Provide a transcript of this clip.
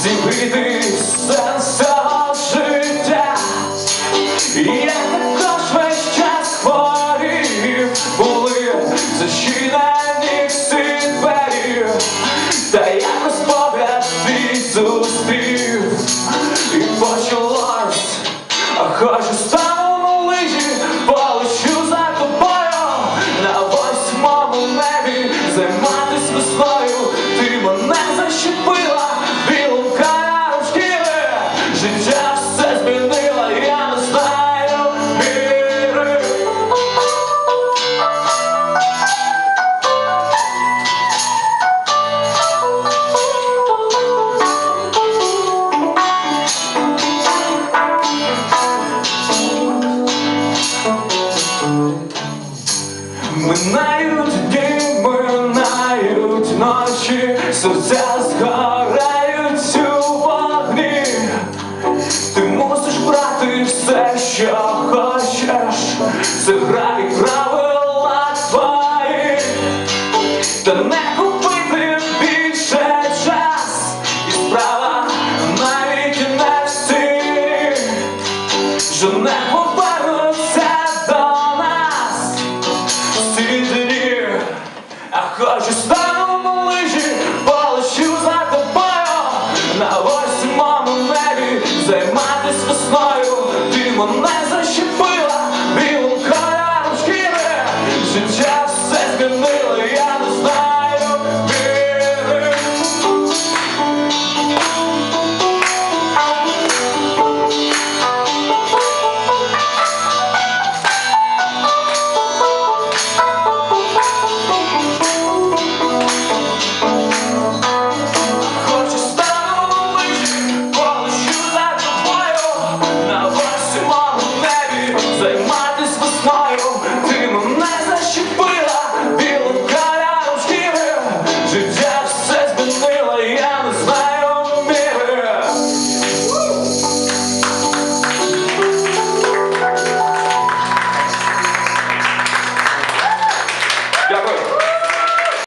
всі біди, сенса життя, і я також весь час хворів, були зачинені всі двері, та якось погляд твій зустрів, і почалось, а хочу стану на лижі, полечу за тобою, на восьмому небі займатись весною. Минають дні, минають ночі, серця згорають у вогні, ти мусиш брати все, що. Тож стану лижі, полощу за тобою, на восьмому небі займатись весною, ти мене